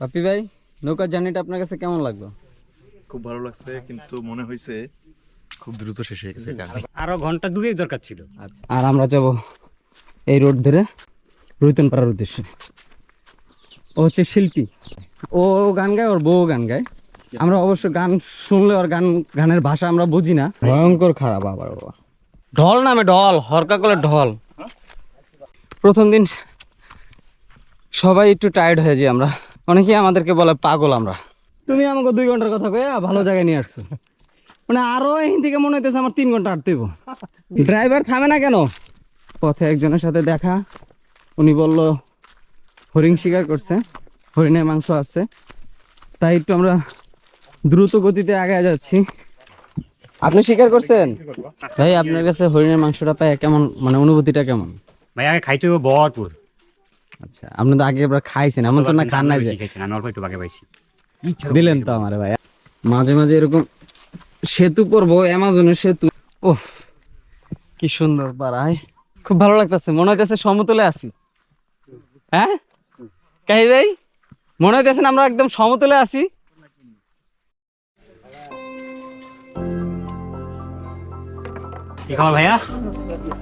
পাপি ভাই নৌকার জার্নিটা আপনার কাছে কেমন লাগল? খুব ভালো লাগছে কিন্তু মনে হয়েছে খুব দ্রুত শেষ হয়ে গেছে জার্নি আরও ঘণ্টা দুয়েক দরকার ছিল। আচ্ছা আর আমরা যাব এই রোড ধরে রুইতন পাড়ার উদ্দেশ্যে। ও হচ্ছে শিল্পী। ও গান গায় ওর বউ গান গায়। আমরা অবশ্য গান শুনলে ওর গান গানের ভাষা আমরা বুঝি না। ভয়ঙ্কর খারাপ আবার বাবা ঢল নামে ঢল হরকা কলে ঢল। প্রথম দিন সবাই একটু টায়ার্ড হয়ে যাই আমরা। অনেকেই আমাদেরকে বলে পাগল আমরা। তুমি আমাকে দুই ঘণ্টার কথা কয়ে ভালো জায়গায় নিয়ে আসছো। মানে আরও এখান থেকে মনে হইতেছে আমার তিন ঘণ্টা হাঁটতে হইবো। ড্রাইভার থামে না কেন? পথে একজনের সাথে দেখা। উনি বলল হরিণ শিকার করছে। হরিণের মাংস আছে। তাই একটু আমরা দ্রুত গতিতে আগে যাচ্ছি। আপনি শিকার করছেন? ভাই আপনার কাছে হরিণের মাংসটা পাই কেমন? মানে অনুভূতিটা কেমন? ভাই আগে খাইতে হবে ভরপুর আচ্ছা আপনি তো আগে এবার খাইছেন এমন তো না খান নাই যে। খাইছেন, আমি অল্প একটু আগে পাইছি। দিলেন তো আমারে ভাই মাঝে মাঝে এরকম সেতু পড়ব অ্যামাজনের সেতু। ওফ কি সুন্দর পাড়ায়। খুব ভালো লাগতেছে মনে হইতেছে সমতলে আছি। হ্যাঁ? কাহি ভাই মনে হইতেছে আমরা একদম সমতলে আছি? কি খবর ভাইয়া?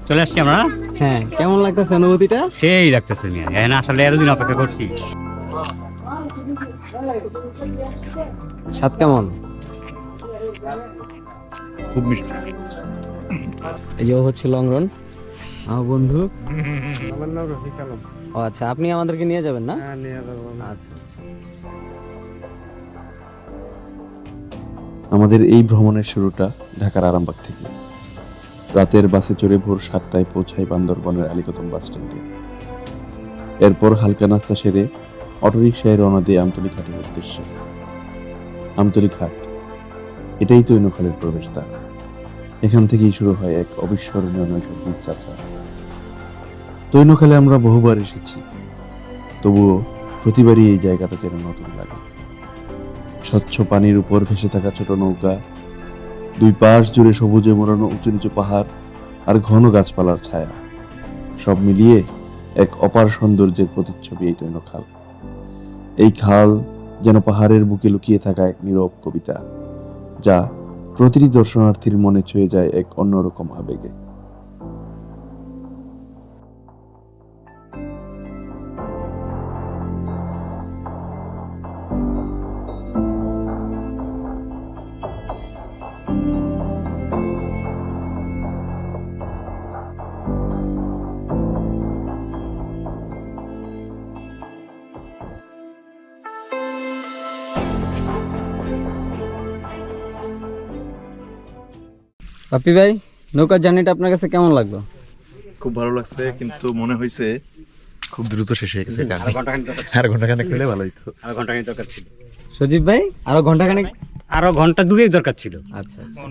চলে আসছি আমরা? হ্যাঁ কেমন লাগতেছে অনুভূতিটা? সেই লাগতেছে মিয়া। এখানে আসলে এতদিন অপেক্ষা করছি। স্বাদ কেমন? খুব মিষ্টি। এই হচ্ছে লংরন আমার বন্ধু? আমার নাম রফিক আলম। ও আচ্ছা আপনি আমাদেরকে নিয়ে যাবেন না? হ্যাঁ নিয়ে যাব। আচ্ছা আচ্ছা। আমাদের এই ভ্রমণের শুরুটা ঢাকার আরামবাগ থেকে। রাতের বাসে চড়ে ভোর সাতটায় পৌঁছাই বান্দরবনের আলিকদম বাস স্ট্যান্ডে। এরপর হালকা নাস্তা সেরে অটোরিকশায় রওনা দিয়ে আমতলী ঘাটের উদ্দেশ্যে। আমতলী ঘাট, এটাই তো তৈনখালের প্রবেশদ্বার। এখান থেকেই শুরু হয় এক অবিস্মরণীয় নৈসর্গিক যাত্রা। তৈনখালে আমরা বহুবার এসেছি। তবুও প্রতিবারই এই জায়গাটা যেন নতুন লাগে। স্বচ্ছ পানির উপর ভেসে থাকা ছোট নৌকা দুই পাশ জুড়ে সবুজে মোড়ানো উঁচু নিচু পাহাড় আর ঘন গাছপালার ছায়া। সব মিলিয়ে এক অপার সৌন্দর্যের প্রতিচ্ছবি এই তৈন খাল এই খাল যেন পাহাড়ের বুকে লুকিয়ে থাকা এক নীরব কবিতা, যা প্রতিটি দর্শনার্থীর মনে ছুঁয়ে যায় এক অন্যরকম আবেগে। পাপি ভাই নৌকার জার্নিটা আপনার কাছে কেমন লাগল? খুব ভালো লাগছে কিন্তু মনে হয়েছে খুব দ্রুত শেষ হয়ে গেছে আর ঘণ্টা খানেক হলে ভালো হইতো আর ঘণ্টা খানিক দরকার ছিল। সজীব ভাই আরও ঘণ্টা খানেক আরও ঘণ্টা দুয়েক দরকার ছিল। আচ্ছা আচ্ছা।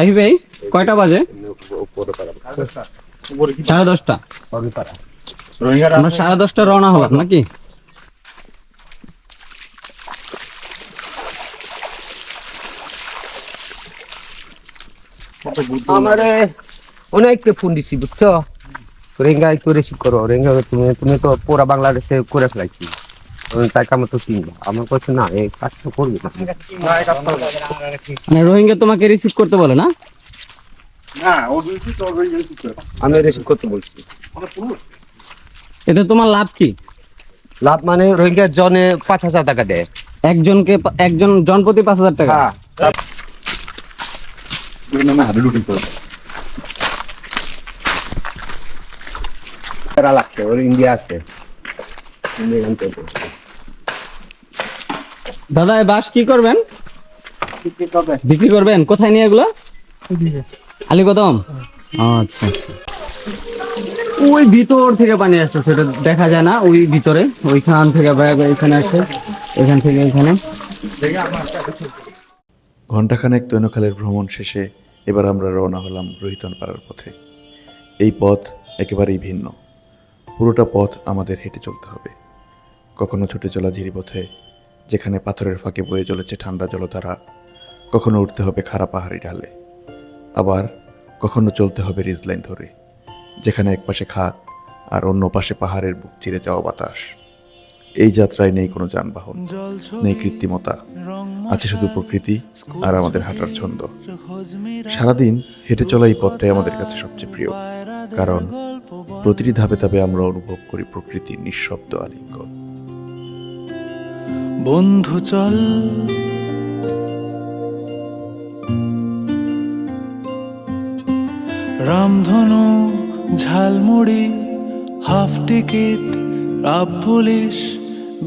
কাহি ভাই, কয়টা বাজে? সাড়ে দশটা। আমরা সাড়ে দশটা রওনা হলাম, নাকি? আমারে অনেককে ফোন দিছি, বুঝছ? রেঙ্গা একটু রিসিভ করো। রেঙ্গা তুমি তুমি তো পুরা বাংলাদেশে করে ফেলাইছি। আমি তাই তো চিনি আমার কাছে না এই কাজ করবি না। মানে রোহিঙ্গা তোমাকে রিসিভ করতে বলে না? আমি রিসিভ করতে বলছি। এটা তোমার লাভ কি? লাভ মানে রোহিঙ্গা জনে পাঁচ হাজার টাকা দেয়। একজনকে একজন জনপ্রতি পাঁচ হাজার টাকা? হ্যাঁ। লাগছে ওর ইন্ডিয়া আছে। ইন্ডিয়া। দাদা এই বাস কি করবেন? বিক্রি করবেন? কোথায় নিয়ে এগুলো? আলিকদম ও, আচ্ছা আচ্ছা। ওই ভিতর থেকে পানি আসছে সেটা দেখা যায় না ওই ভিতরে। ওইখান থেকে এখানে আসছে এখান থেকে এখানে। ঘণ্টাখানেক তৈনখালের ভ্রমণ শেষে এবার আমরা রওনা হলাম রোহিতন পাড়ার পথে। এই পথ একেবারেই ভিন্ন। পুরোটা পথ আমাদের হেঁটে চলতে হবে। কখনো ছুটে চলা ঝিরিপথে যেখানে পাথরের ফাঁকে বয়ে চলেছে ঠান্ডা জলধারা, কখনো উঠতে হবে খাড়া পাহাড়ি ঢালে, আবার কখনো চলতে হবে রিজলাইন ধরে, যেখানে একপাশে খাত আর অন্য পাশে পাহাড়ের বুক চিরে যাওয়া বাতাস। এই যাত্রায় নেই কোনো যানবাহন, নেই কৃত্রিমতা, আছে শুধু প্রকৃতি আর আমাদের হাঁটার ছন্দ। সারাদিন হেঁটে চলা এই পথটাই আমাদের কাছে সবচেয়ে প্রিয়, কারণ প্রতিটি ধাপে ধাপে আমরা অনুভব করি প্রকৃতির নিঃশব্দ আলিঙ্গন। বন্ধু চল। রামধনু ঝালমুড়ি হাফ টিকিট রাব পুলিশ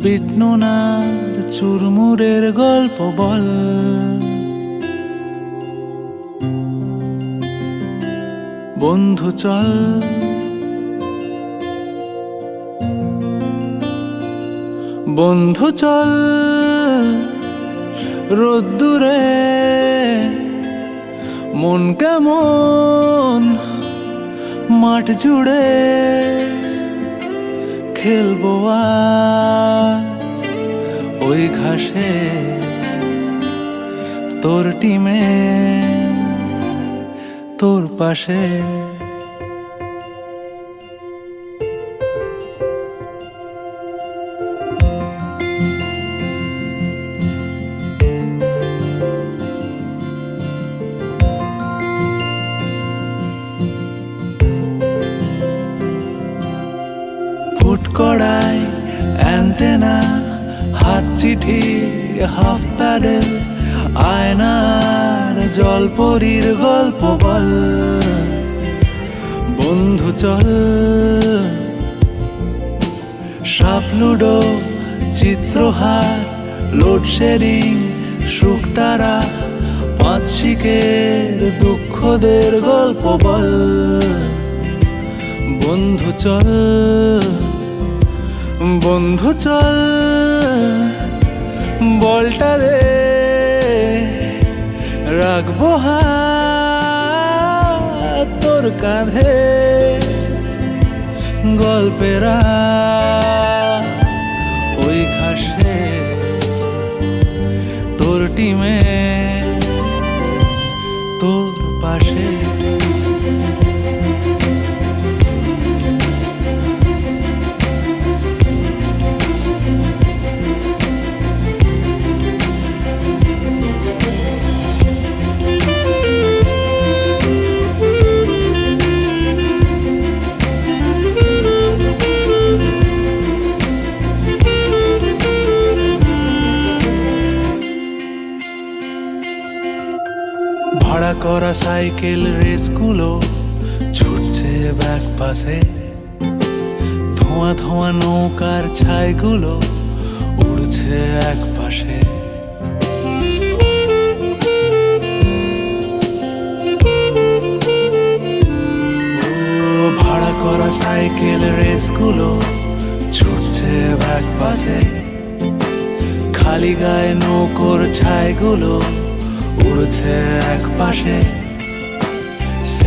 বিটনুনার চুরমুরের গল্প বল। বন্ধু চল। বন্ধু চল রোদ্দুরে মন কেমন মাঠ জুড়ে খেলব ওই ঘাসে তোর টিমে তোর পাশে। জলপরীর গল্প বল। বন্ধু, চল। সাপ, লুডো, চিত্রহার লোডশেডিং শুকতারা পাঁচ শিকের দুঃখদের গল্প বল। বন্ধু, চল। বন্ধু, চল। বলটা দে রাখব তোর কাঁধে। গল্পেরা ওই ঘাসে তোর টিমে। সাইকেল রেসগুলো ছুটছে ব্যাক পাশে। ধোঁয়া ধোঁয়া নৌকার ছাইগুলো উড়ছে এক পাশে। ভাড়া করা সাইকেল রেসগুলো ছুটছে ব্যাক পাশে। খালি গায়ে নৌকোর ছাইগুলো উড়ছে এক পাশে।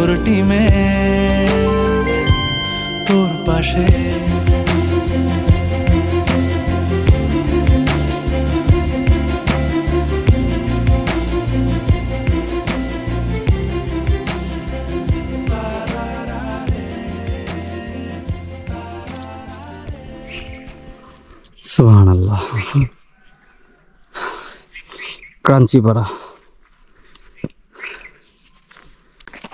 তোর টিমে তোর পাশে। সুহান আল্লাহ ক্রাঞ্চিপাড়া।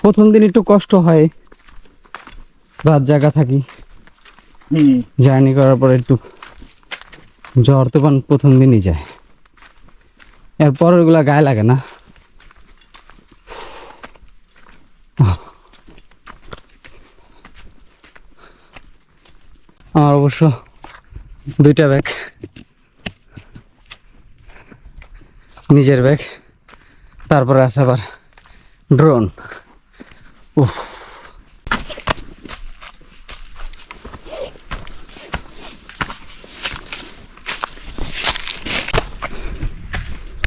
প্রথম দিন একটু কষ্ট হয়। রাত জায়গা থাকি। জার্নি করার পর একটু জ্বর তো পান প্রথম দিনই যায়। এরপর ওইগুলা গায়ে লাগে না। আমার অবশ্য দুইটা ব্যাগ। নিজের ব্যাগ। তারপরে আছে আবার ড্রোন। উফ।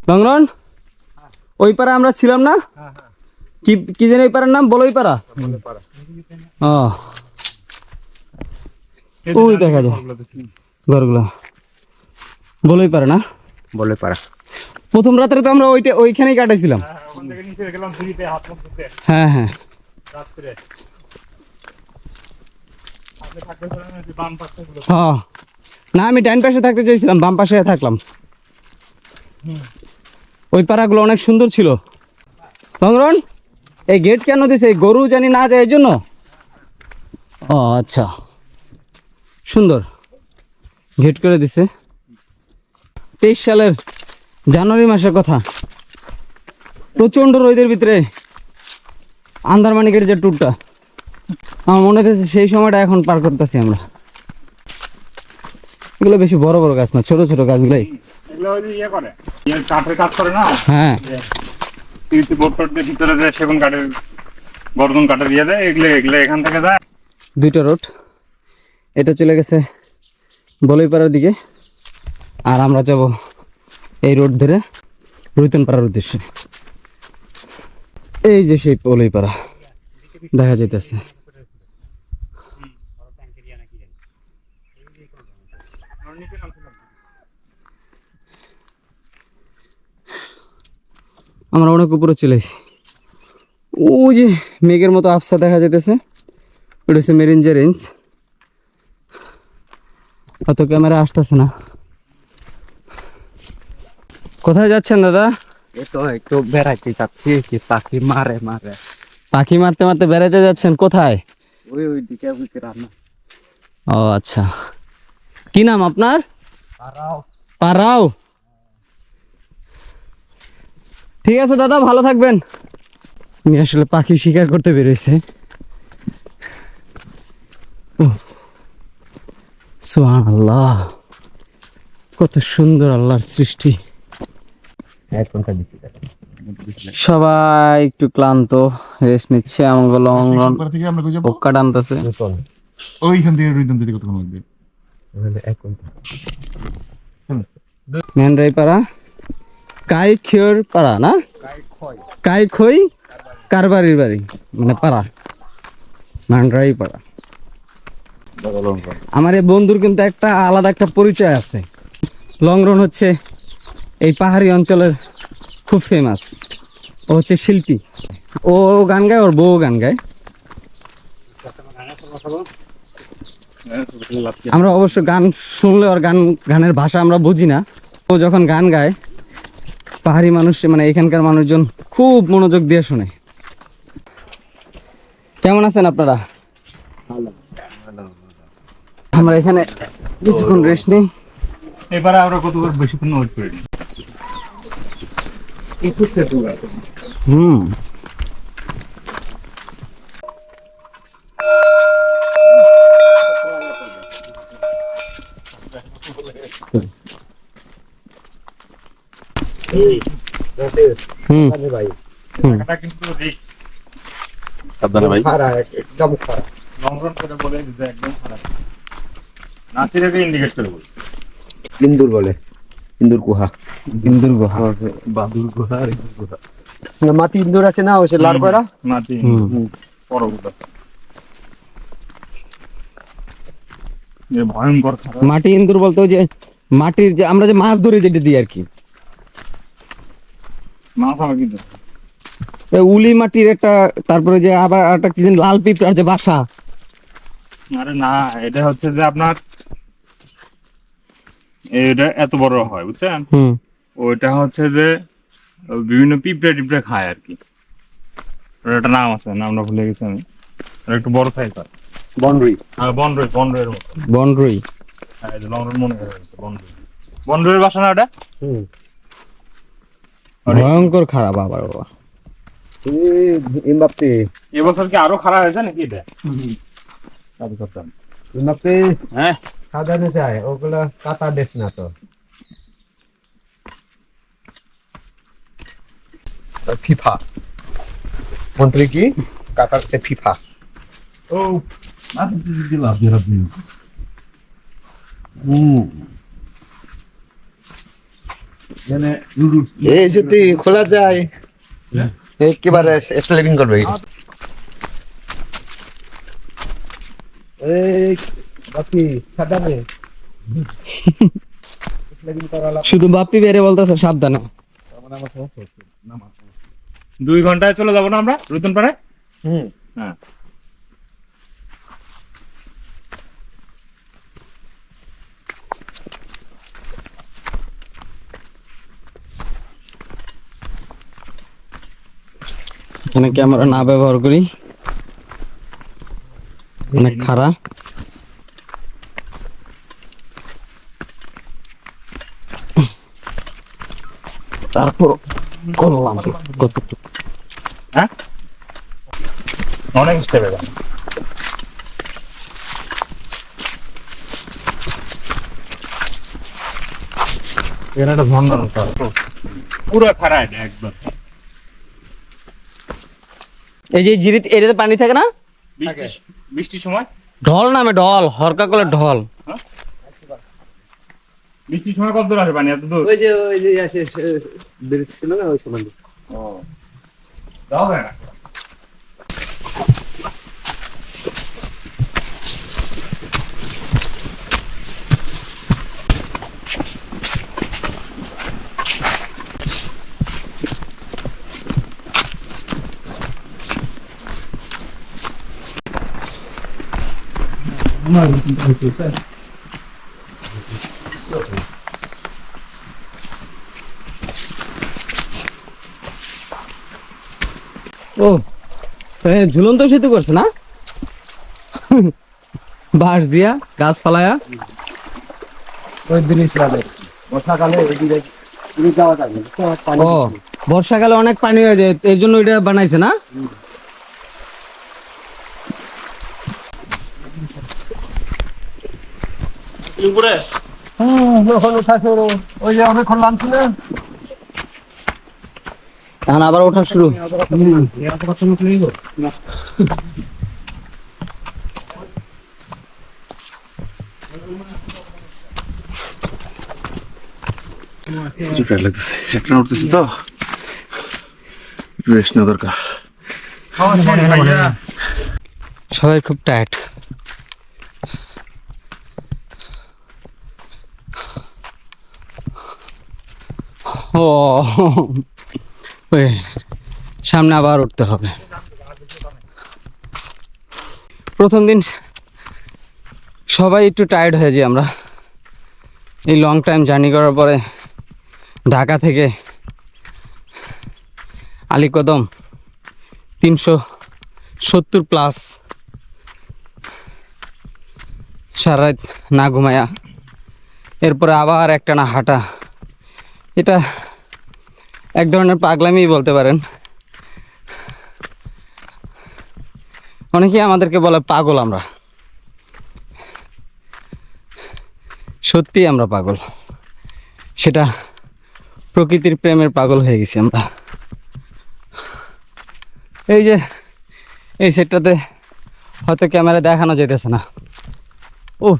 লংরন ওই পাড়া আমরা ছিলাম না? কি কি জানি ওই পাড়ার নাম? বলো ওই পাড়া। ও। ওই দেখা যায়। ঘরগুলো বলোই পারে না? বলে পারা প্রথম রাত্রে তো আমরা ওইটা ওইখানেই কাটাইছিলাম। হ্যাঁ হ্যাঁ। হ্যাঁ না আমি ডাইন পাশে থাকতে চাইছিলাম বাম পাশে থাকলাম। ওই পাড়াগুলো অনেক সুন্দর ছিল। এই গেট কেন দিছে? গরু জানি না যায় এই জন্য ও আচ্ছা। সুন্দর। গেট করে দিছে। তেইশ সালের জানুয়ারি মাসের কথা। প্রচণ্ড রোদের ভিতরে। আন্দারমানিকের যে ট্যুরটা আমার মনে হচ্ছে সেই সময়টা এখন পার করতেছি আমরা। এগুলো বেশি বড় বড় গাছ না ছোট ছোট গাছগুলাই। ইয়ে ইয়ে কাঠের কাজ করে না? হ্যাঁ। দিয়ে ভিতরে সেগুন কাঠের গর্দন ইয়ে দেয় এগুলো এগুলো এখান থেকে যায়। দুইটা রোড এটা চলে গেছে বলইপাড়ার দিকে আর আমরা যাব এই রোড ধরে রুইতনপাড়ার উদ্দেশ্যে। এই যে সেই বলইপাড়া দেখা যাইতেছে। আমরা অনেক উপরে চলে আসি ওই যে মেঘের মতো আফসা দেখা যাইতেছে। ওটা হচ্ছে মেরিনজা রেঞ্জ অত ক্যামেরা আসতেছে না। কোথায় যাচ্ছেন দাদা? তো একটু বেড়াইতে যাচ্ছি কি পাখি মারে মারে। পাখি মারতে মারতে বেড়াতে যাচ্ছেন? কোথায়? ওই ওই দিকে ওই ও আচ্ছা। কি নাম আপনার? পারাও ঠিক আছে দাদা ভালো থাকবেন। উনি আসলে পাখি শিকার করতে বেরোইছে। আল্লাহ কত সুন্দর আল্লাহর সৃষ্টি। সবাই একটু ক্লান্ত রেস্ট নিচ্ছে আমাকে লং রন পাড়া থেকে আমরা কই যাব পোক্কা টানতেছে। ওইখান থেকে রুইদম দিতে কতক্ষণ লাগবে? মেনরাই পাড়া কাই খিয়র পাড়া। না? কাই খই কারবারির বাড়ি মানে পাড়া। মেনরাই পাড়া। আমার এই বন্ধুর কিন্তু একটা আলাদা একটা পরিচয় আছে। লং রন হচ্ছে এই পাহাড়ি অঞ্চলের খুব ফেমাস ও হচ্ছে শিল্পী। ও গান গায়, ওর বউ গান গায়। আমরা অবশ্য গান শুনলে ওর গান, গানের ভাষা আমরা বুঝি না। ও যখন গান গায়, পাহাড়ি মানুষ মানে এখানকার মানুষজন খুব মনোযোগ দিয়ে শুনে। কেমন আছেন আপনারা? আমরা এখানে কিছুক্ষণ রেস্ট নেই। এবারে আমরা কত বেশিক্ষণ ওয়েট করি হুম। ভাই কিন্তু সাবধানে ভাই। একদম খারা লংরন করে বলে দিতে একদম খারাপ। নাচিরাকে ইন্ডিকেট করে বলছি। ইন্দুর বলে। ইন্দুর গুহা। ইন্দুর গুহা। বাদুর গুহা আর ইন্দুর গুহা। মাটি ইন্দুর আছে না ওই সে এ ভয়ঙ্কর মাটি ইন্দুর বলতে যে মাটির যে আমরা যে মাছ ধরি যেটা দিই আর কি। উলি মাটির একটা তারপরে যে আবার একটা কি লাল পিঁপড়ার যে বাসা। আরে না এটা হচ্ছে যে আপনার এটা এত বড় হয় বুঝছেন? ওইটা হচ্ছে যে বিভিন্ন পিঁপড়ে টিপড়ে খায় আর কি। ওর একটা নাম আছে নামটা ভুলে গেছি আমি। একটু বড় সাইজ হয়। বনরুই। হ্যাঁ বনরই বনরইয়ের মতো। বনরুই। হ্যাঁ এই যে লংরন মনে করে বনরই। বনরইয়ের বাসা না ওটা? হুম। ভয়ঙ্কর খারাপ আবার বাবা। এবছর কি আরও খারাপ হয়েছে নাকি এটা? করতাম। হ্যাঁ। সাজানো যায় ওগুলো কাটা দেশ না তো। ফিফা। মন্ত্রী কি? কাটাচ্ছে ফিফা। এই যদি খোলা যায়। একেবারে স্লেভিং করবে। এই শুধু বাপ্পি বেড়ে বলতেছে সাবধানে। দুই ঘন্টায় চলে যাব না আমরা রুতন পাড়ায়? হুম। হ্যাঁ। এখানে ক্যামেরা না ব্যবহার করি? অনেক খারাপ। তারপর করলাম কতটুকু হ্যাঁ? অনেক স্টেপে যাব এখানে একটা ঝর্ণা পুরো খারাপ এটা একদম। এই যে এটাতে পানি থাকে না? বৃষ্টির সময়? ঢল নামে ঢল হরকা কলে ঢল। বৃষ্টির সময় কত দূর আসে পানি? এত দূর? ওই যে ওই যে আছে ব্রিজ ছিল না ওই সময় যাওয়া যায় না ও এ, ঝুলন্ত সেতু করছে না? বাঁশ দিয়া গাছ ফালায়া। ও বর্ষাকালে অনেক পানি হয়ে যায় এর জন্য এটা বানাইছে না? উপরে? হুম, ওই যে অনেকক্ষণ নামছি না? এখন আবার ওঠা শুরু। লাগতেছে। একটা উঠতেছে তো। রেস্ট নেওয়া দরকার। সবাই খুব টায়ার্ড ও। ওই, সামনে আবার উঠতে হবে। প্রথম দিন সবাই একটু টায়ার্ড হয়ে যাই আমরা। এই লং টাইম জার্নি করার পরে ঢাকা থেকে আলীকদম তিনশো সত্তর প্লাস সারা রাত না ঘুমায়া, এরপরে আবার একটা না হাঁটা। এটা এক ধরনের পাগলামি বলতে পারেন। অনেকেই আমাদেরকে বলে পাগল আমরা। সত্যি আমরা পাগল। সেটা প্রকৃতির প্রেমের পাগল হয়ে গেছি আমরা। এই যে, এই সেটটাতে হয়তো ক্যামেরা দেখানো যেতেছে না। ও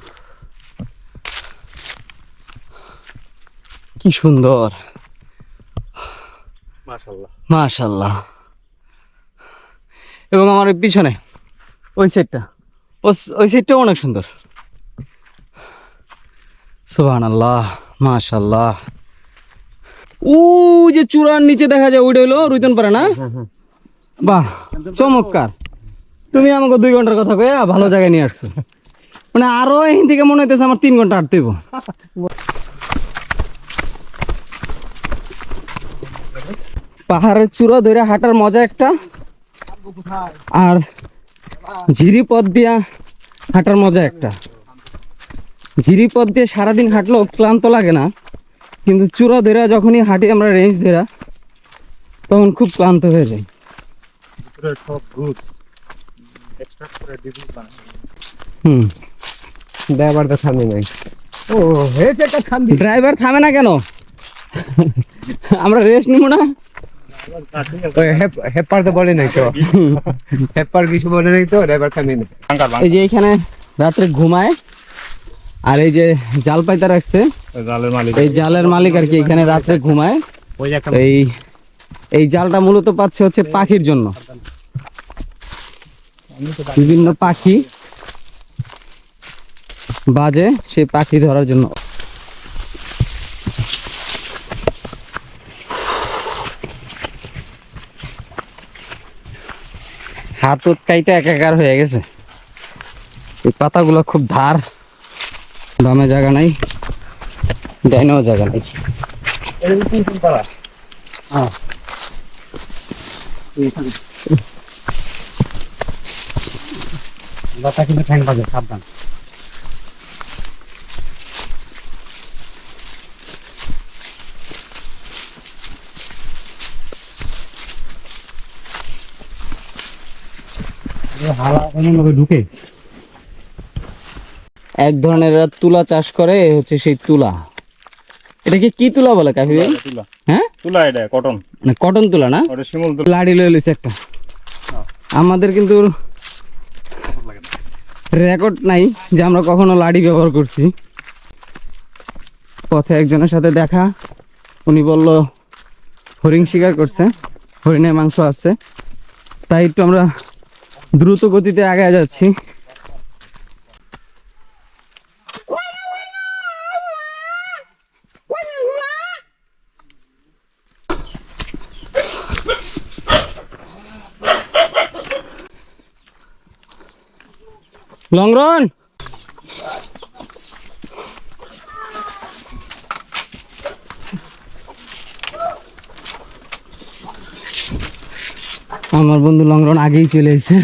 কি সুন্দর। মাশাল্লাহ এবং আমার পিছনে ওই ও ওই সেটটাও অনেক সুন্দর। সুবাহ আল্লাহ মাশাল্লাহ ও যে চূড়ার নিচে দেখা যায় ওইটা হইল রুইতন পারে না? বাহ চমৎকার। তুমি আমাকে দুই ঘণ্টার কথা কয়ে ভালো জায়গায় নিয়ে আসছো। মানে আরও এখান থেকে মনে হইতেছে আমার তিন ঘণ্টা হাঁটতে পাহাড়ের চূড়া ধরে হাঁটার মজা একটা। আর ঝিরি পথ দিয়া হাঁটার মজা একটা। ঝিরি পথ দিয়ে সারাদিন হাঁটলেও ক্লান্ত লাগে না কিন্তু চূড়া ধরে যখনই হাঁটি আমরা রেঞ্জ ধরা তখন খুব ক্লান্ত হয়ে যায় হুম। ড্রাইভার তো থামে নাই। ও হয়েছে একটা থামবি ড্রাইভার থামে না কেন? আমরা রেস্ট নিব না? হেপার তো বলে নাই তো। হেপার কিছু বলে নাই তো ড্রাইভার থামে এই যে এখানে রাত্রে ঘুমায় আর এই যে জাল পাইতে রাখছে এই জালের মালিক। আর কি এখানে রাত্রে ঘুমায়। ওই যে একটা এই এই জালটা মূলত পাচ্ছে হচ্ছে পাখির জন্য। বিভিন্ন পাখি বাজে সেই পাখি ধরার জন্য। হাত কাইটা একাকার হয়ে গেছে। এই পাতাগুলো খুব ধার বামে জায়গা নাই, ডাইনেও জায়গা নাই। লতা কিন্তু ঠ্যাং বাজে, সাবধান। এক ধরনের তুলা চাষ করে হচ্ছে সেই তুলা। এটাকে কি তুলা বলে কাফি ভাই? হ্যাঁ? তুলা এটা কটন। মানে কটন তুলা না? ওটা শিমুল তুলা। লাড়ি লয়ে লিছে একটা। আমাদের কিন্তু রেকর্ড নাই যে আমরা কখনো লাড়ি ব্যবহার করছি। পথে একজনের সাথে দেখা উনি বলল হরিণ শিকার করছে হরিণের মাংস আছে। তাই একটু আমরা দ্রুত গতিতে আগে যাচ্ছি। লং আমার বন্ধু লং রন আগেই চলে এসেছে।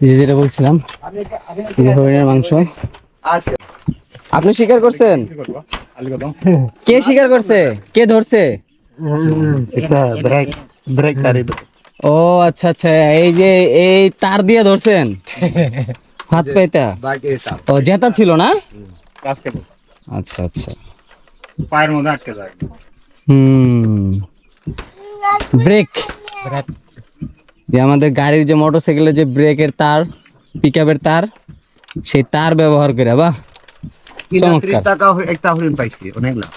যে যেটা বলছিলাম হরিণের মাংস। আপনি শিকার করছেন? কে শিকার করছে? কে ধরছে? এটা ব্রেক ব্রেক তারি। ও আচ্ছা আচ্ছা এই যে এই তার দিয়ে ধরছেন? হাত পাইতা? ও জেতা ছিল না? আচ্ছা আচ্ছা। পায়ের মধ্যে আটকে যায়। হুম। ব্রেক যে আমাদের গাড়ির যে মোটরসাইকেলের যে ব্রেকের তার পিকআপের তার সেই তার ব্যবহার করে বাহ। কিনা টাকা একটা হরিণ পাইছি অনেক লাভ।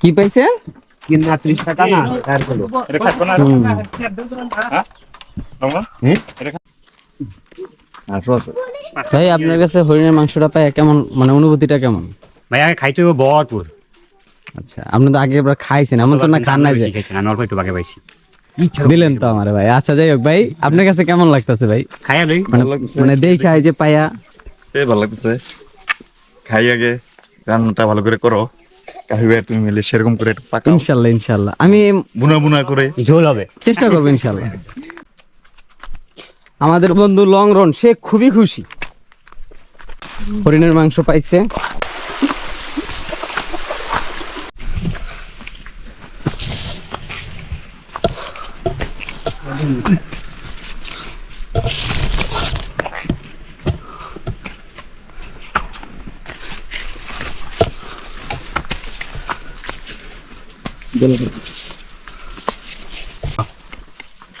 কি পাইছেন কিনা ত্রিশ টাকা না। হ্যাঁ? লঙ্কা? এটা খা- ভাই আপনার কাছে হরিণের মাংসটা পাই কেমন? মানে অনুভূতিটা কেমন? ভাই আগে খাইতে হবে ভরপুর আচ্ছা আপনি তো আগে একবার খাইছেন এমন তো না খান না যে খাইছেন আমি অল্প একটু বাগে পাইছি। দিলেন তো আমার ভাই। আচ্ছা যাই হোক ভাই আপনার কাছে কেমন লাগতেছে ভাই? খাইয়া লই মানে মানে দেখা এই যে পায়া। এ ভালো লাগতেছে। খাই আগে রান্নাটা ভালো করে করো। তুমি মিলে সেরকম করে একটু পাকাও। ইনশাল্লাহ ইনশাল্লাহ। আমি বুনা বুনা করে। ঝোল হবে। চেষ্টা করব ইনশাল্লাহ। আমাদের বন্ধু লং রন সে খুবই খুশি। হরিণের মাংস পাইছে।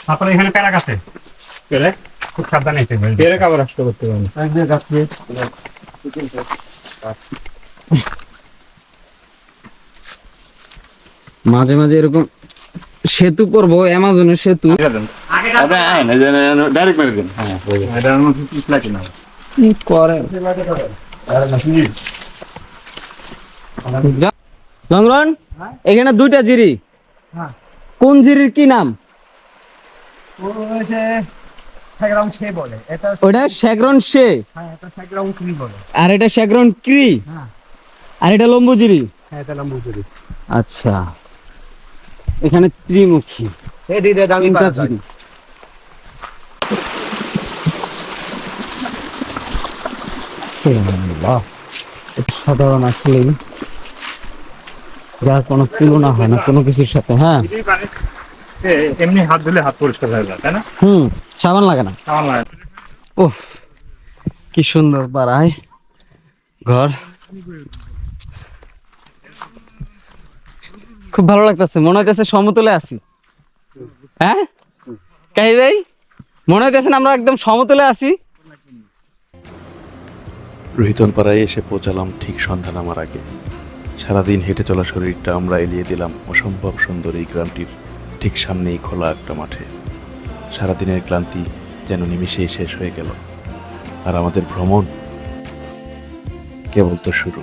তারপরে এখানে প্যারা আছে পেরে খুব সাবধানে যেতে হবে। পেরে খাবার আসতে করতে পারেন মাঝে মাঝে এরকম সেতু পড়ব অ্যামাজনের সেতু। ডাইরেক্ট মেরে দিন। করে। লংরন এখানে দুইটা জিরি। কোন জিরির কি নাম? ওটা হ্যাঁ আর এটা শেগরন ক্রি আর এটা লম্বুজিরি হ্যাঁ আচ্ছা। এখানে ত্রিমুখী। তিনটা সাধারণ আসলে যার কোনো তুলনা হয় না কোনো কিছুর সাথে হ্যাঁ? এমনি হাত ধুলে হাত পরিষ্কার হয়ে যায় তাই না? হুম সাবান লাগে না? আমার লাগে উফ কি সুন্দর পাড়ায় ঘর। খুব ভালো লাগতেছে, মনে হইতেছে সমতলে আছি। হ্যাঁ? কাহি ভাই, মনে হইতেছে না আমরা একদম সমতলে আছি? রোহিতন পাড়ায় এসে পৌঁছালাম ঠিক সন্ধ্যা নামার আগে। সারাদিন হেঁটে চলা শরীরটা আমরা এলিয়ে দিলাম অসম্ভব সুন্দর এই গ্রামটির ঠিক সামনেই খোলা একটা মাঠে। সারাদিনের ক্লান্তি যেন নিমিষেই শেষ হয়ে গেল। আর আমাদের ভ্রমণ কেবল তো শুরু।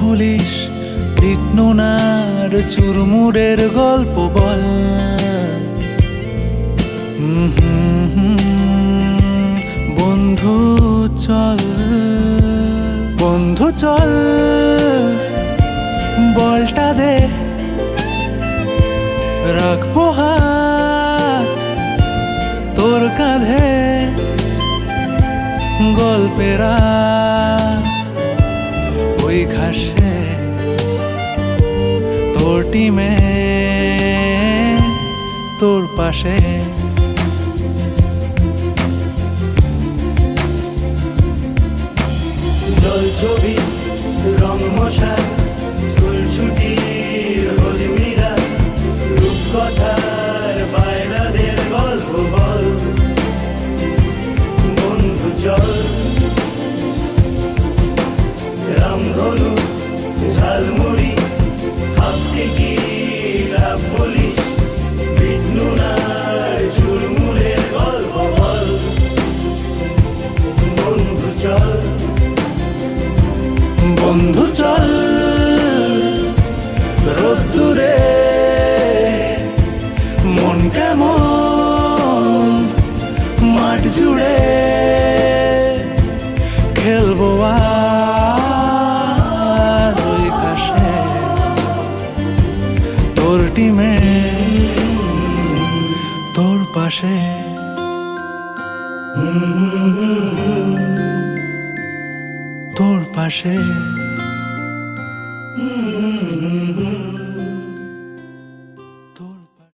পুলিশ কৃষ্ণনার চুরমুরের গল্প বল। বন্ধু চল বন্ধু চল, বলটা দে। রাখব তোর কাঁধে গল্পেরা পাশে জল ছবি, রং মশা, স্কুল ছুটির হলিমিরা রূপকথার বাইরাদের গল্প বল। বন্ধু চল রামধনু তোর পাশে